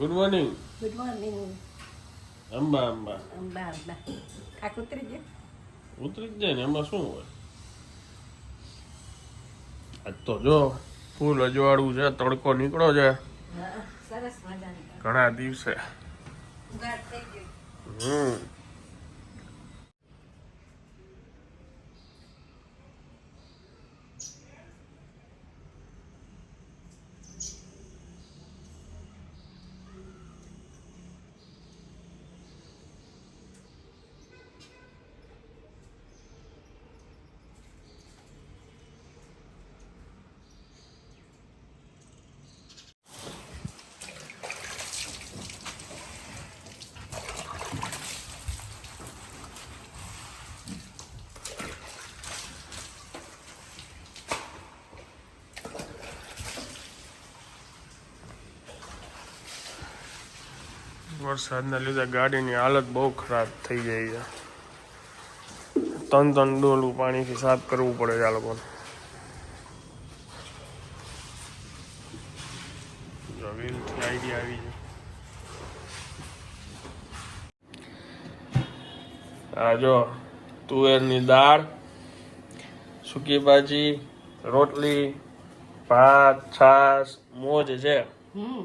Good morning good morning Amba Amba Amba Amba કાક ઉતરી ગયો ઉતરી જ જાય ને એમાં શું હોય? આજ તો જો ફૂલ અજવાળું છે તડકો નીકળો છે. ઘણા દિવસે. હમ. વરસાદના લીધે ગાડીની હાલત બહુ ખરાબ થઈ જાય છે. તન ત્રણ ડોલું પાણીથી સાફ કરવું પડે છે આ લોકોને. જો આઈડિયા આવી છે આ જો તુવેરની દાળ સૂકી ભાજી રોટલી ભાત છાશ મોજ છે. હમ.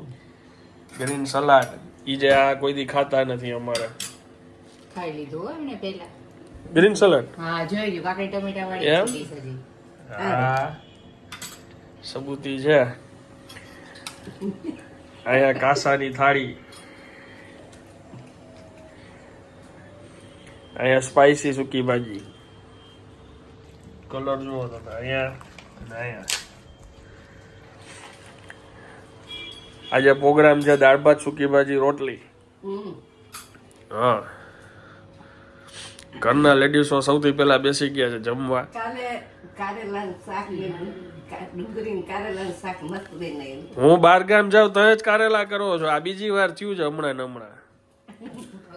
ગ્રીન સલાડ ઈ જે આ કોઈ દી ખાતા નથી અમારે. ખાઈ લીધું હો એમને પહેલા. ગ્રીન સલાડ હા જોઈ લ્યો કાકડી ટમેટા વાળી એમ? ડીશ સબૂતી છે. અહીંયા કાસાની થાળી. અહીંયા સ્પાઈસી સૂકી ભાજી. કલર જુઓ તમે અહીંયા અને અહીંયા. આજે પ્રોગ્રામ છે દાળ ભાત સૂકી ભાજી રોટલી. હા. ઘરના લેડીઝો સૌથી પહેલા બેસી ગયા છે જમવા. હું બાર ગામ જાઉં તો જ કારેલા કરો છો. આ બીજી વાર થયું છે હમણાં હમણાં.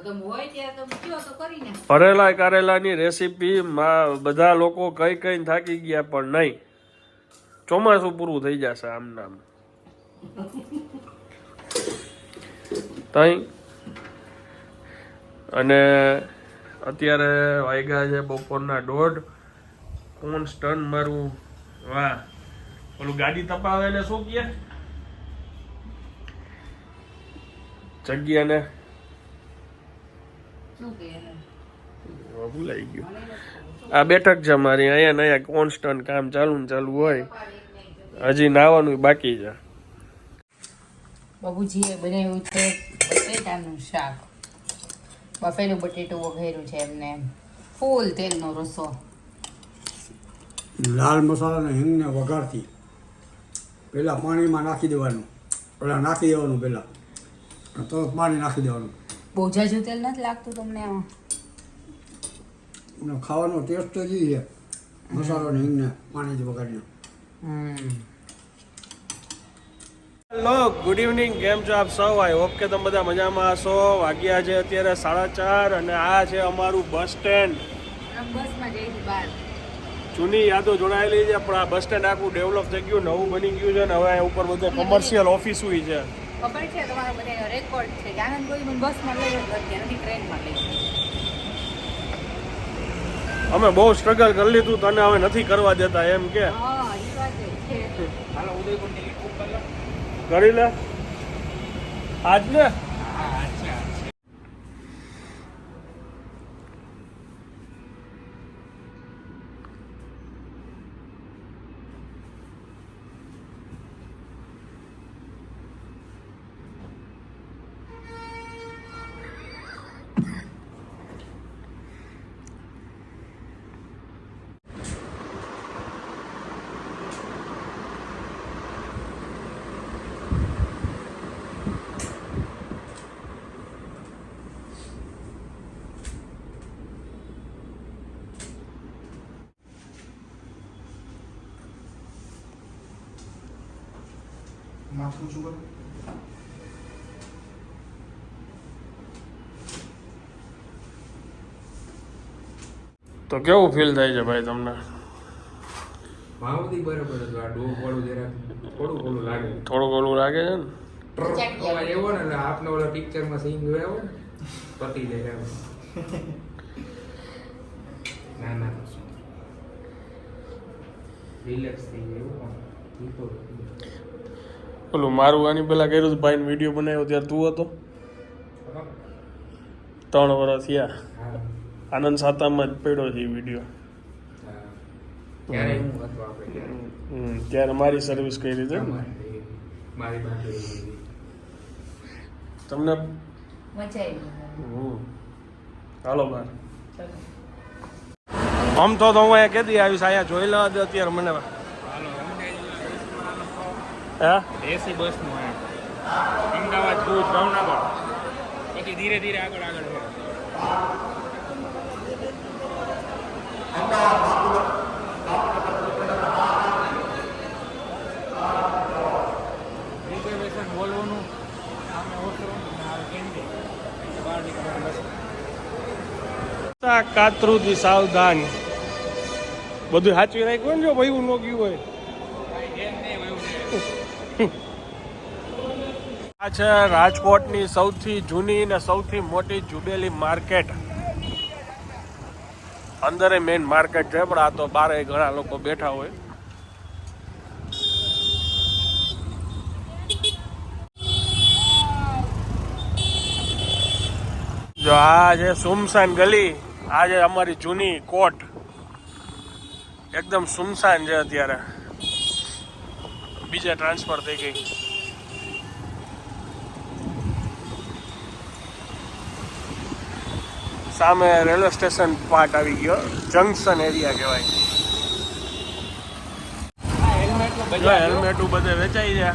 તો હોય ત્યારે તો કયો તો કરીને ભરેલા કારેલાની રેસીપી બધા લોકો કઈ કઈ થાકી ગયા પણ નહીં. ચોમાસું પૂરું થઈ જશે આમ નામ તઈ? અને અત્યારે વાગ્યા છે બપોરના દોઢ. કોણ સ્ટન મારું? વાહ. ઓલું ગાડી તપાવે ને શું કહે? જગ્યાને. ભૂલાઈ ગયું. આ બેઠક છે મારી અહીંયા ને અહીંયા કોન્સ્ટન્ટ કામ ચાલુ ને ચાલુ હોય. હજી નાવાનું બાકી છે. બાબુજીએ બનાવ્યું છે બટેટાનું શાક. બફેલું બટેટું વઘેરું છે એમને. ફૂલ તેલનો રસો. લાલ મસાલાને હિંગને વઘારથી. પહેલાં પાણીમાં નાખી દેવાનું. પહેલાં નાખી દેવાનું પહેલાં. તો પાણી નાખી દેવાનું. બહુ જાજુ તેલ નથી લાગતું તમને આમાં? ખાવાનો ટેસ્ટ જ છે. મસાલો ને હિંગને જ વઘારીને. હમ. Hello good evening. કેમ છો આપ સૌ? આઈ હોપ કે તમે બધા મજામાં હશો. વાગ્યા છે અત્યારે સાડા ચાર અને આ છે અમારું બસ સ્ટેન્ડ. બસમાં જઈ બહાર. જૂની યાદો જોડાયેલી છે પણ આ બસ સ્ટેન્ડ આખું ડેવલપ થઈ ગયું નવું બની ગયું છે ને હવે ઉપર બધે કોમર્શિયલ ઓફિસ છે. ખબર છે તમારો બધા રેકોર્ડ છે કે આનંદ કોઈ બસમાં લઈ નથી નથી ટ્રેનમાં લઈ અમે બહુ સ્ટ્રગલ કરી લીધું તને હવે નથી કરવા દેતા એમ કે? હા એ વાત છે. કરી લે. આજ ને? તો કેવું ફીલ થાય છે ભાઈ તમને? ભાવથી બરાબર હતું આ ડોક વાળું જરાક થોડું ઘણું લાગે. થોડું ઘણું લાગે છે ને? અવાજ એવો ને એટલે આપને ઓલા પિક્ચરમાં સીન જોયા હોય ને પતી જાય. ના ના. રિલેક્સ થઈ જાય ઓલું મારું આની પેલા કર્યું હતું ભાઈને વીડિયો બનાવ્યો ત્યારે તું હતો. ત્રણ વર્ષ થયા. આનંદ સાતામાં જ પડ્યો છે એ વીડિયો ત્યારે મારી સર્વિસ કરી છે. તમને? હમ. હાલો બાર આમ તો તો હું અહીંયા કહેતી આવીશ અહીંયા જોઈ લો અત્યારે મને હે? એસી બસનું એમ. અમદાવાદ ભુજ ભાવનગર. પછી ધીરે ધીરે આગળ આગળ બોલવાનું સામે ઓસરવાનું ને આ કેન્દ્ર બહાર નીકળવાનું બસ કાતરુથી સાવધાન. બધું સાચવી રાખ્યું ને જો ભાઈ ન ગયું હોય. આ છે રાજકોટની સૌથી જૂની ને સૌથી મોટી જુબેલી માર્કેટ. અંદર મેઇન માર્કેટ છે, પણ આ તો બારે ઘણા લોકો બેઠા હોય. જો આ છે સુમસાન ગલી, આ છે અમારી જૂની કોટ. એકદમ સુમસાન છે અત્યારે. બીજે ટ્રાન્સફર થઈ ગઈ. સામે રેલવે સ્ટેશન પાર્ટ આવી ગયો. જંકશન એરિયા કહેવાય. હેલ્મેટ બધે વેચાઈ છે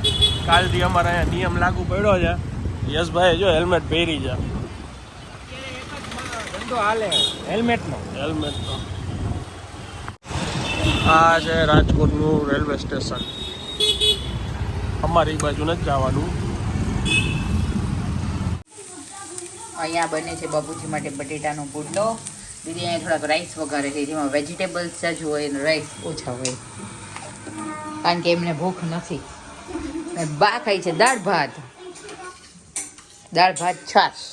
કાલથી અમારે અહીંયા નિયમ લાગુ પડ્યો છે. યશભાઈ જો હેલ્મેટ પહેરી છે ધંધો હાલે. હેલ્મેટનો. આ છે રાજકોટનું રેલવે સ્ટેશન. અમારી બાજુ નથી જવાનું. અહીંયા બને છે બાપુજી માટે બટેટાનો પુડલો દીદી અહીંયા થોડાક રાઈસ વઘારે છે, જેમાં વેજીટેબલ્સ જ હોય અને રાઈસ ઓછા હોય. કારણ કે એમને ભૂખ નથી. બા ખાઈ છે દાળ ભાત. દાળ ભાત છાશ.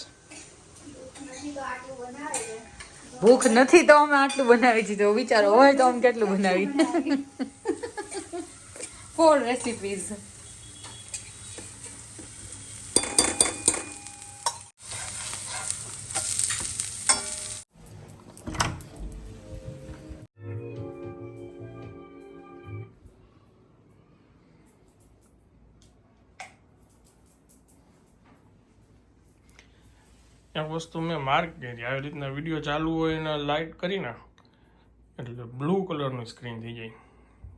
ભૂખ નથી તો અમે આટલું બનાવી છે તો વિચારો, હોય તો અમે કેટલું બનાવી ફોર રેસિપીઝ એક વસ્તુ મેં માર્ક કરી. આવી રીતના વીડિયો ચાલુ હોય એને લાઇટ કરીને એટલે બ્લુ કલરનું સ્ક્રીન થઈ જાય.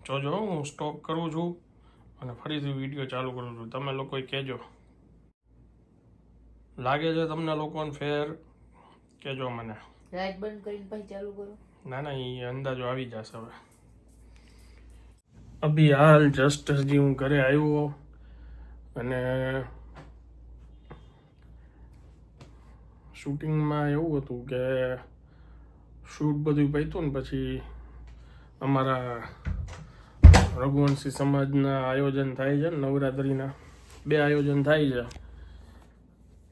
જોજો હું સ્ટોપ કરું છું અને ફરીથી વીડિયો ચાલુ કરું છું. તમે લોકો કહેજો. લાગે છે તમને લોકોને ફેર કહેજો મને. લાઇટ બંધ કરીને પછી ચાલુ કરો. ના ના એ અંદાજો આવી જશે હવે. અભી હાલ જસ્ટ હજી હું ઘરે આવ્યો અને શૂટિંગમાં એવું હતું કે શૂટ બધું પત્યું ને પછી અમારા રઘુવંશી સમાજના આયોજન થાય છે નવરાત્રિના, બે આયોજન થાય છે.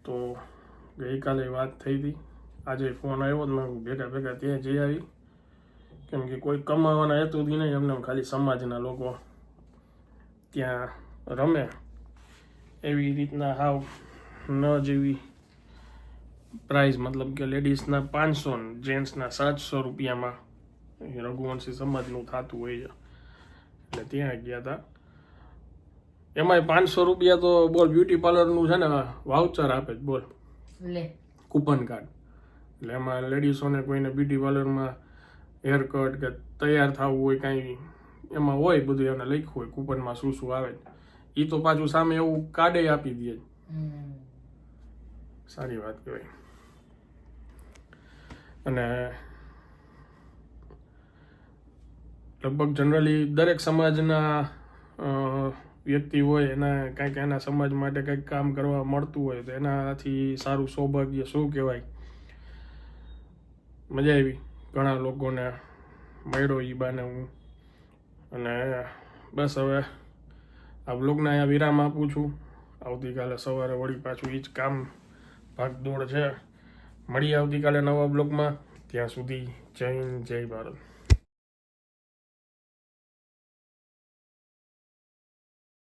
તો ગઈકાલે વાત થઈ હતી. આજે ફોન આવ્યો તો મેં ભેગા ભેગા ત્યાં જઈ આવી. કેમ કે કોઈ કમાવાના હેતુથી નહીં, એમને ખાલી સમાજના લોકો ત્યાં રમે. એવી રીતના હાવ ન જેવી પ્રાઇઝ મતલબ કે લેડીઝના પાંચસો જેન્ટ્સના સાતસો રૂપિયામાં રઘુવંશી સમાજનું થતું હોય છે. એટલે ત્યાં ગયા હતા. એમાંય પાંચસો રૂપિયા તો બોલ બ્યુટી પાર્લરનું છે ને વાઉચર આપે જ બોલ. કૂપન કાર્ડ એટલે એમાં લેડીઝોને કોઈને બ્યુટી પાર્લરમાં હેર કટ કે તૈયાર થવું હોય કાંઈ એમાં હોય બધું એને લખ્યું હોય કૂપનમાં શું શું આવે એ તો પાછું સામે એવું કાર્ડે આપી દે સારી વાત કહેવાય. અને લગભગ જનરલી દરેક સમાજના વ્યક્તિ હોય એને કંઈક એના સમાજ માટે કંઈક કામ કરવા મળતું હોય તો એનાથી સારું સૌભાગ્ય શું કહેવાય? મજા આવી ઘણા લોકોને મળ્યો એ બાને હું. અને બસ હવે આ બ્લોગને અહીંયા વિરામ આપું છું. આવતીકાલે સવારે વળી પાછું એ જ કામ ભાગદોડ છે. મળીએ આવતીકાલે નવા બ્લોગમાં. ત્યાં સુધી જય હિન્દ જય ભારત.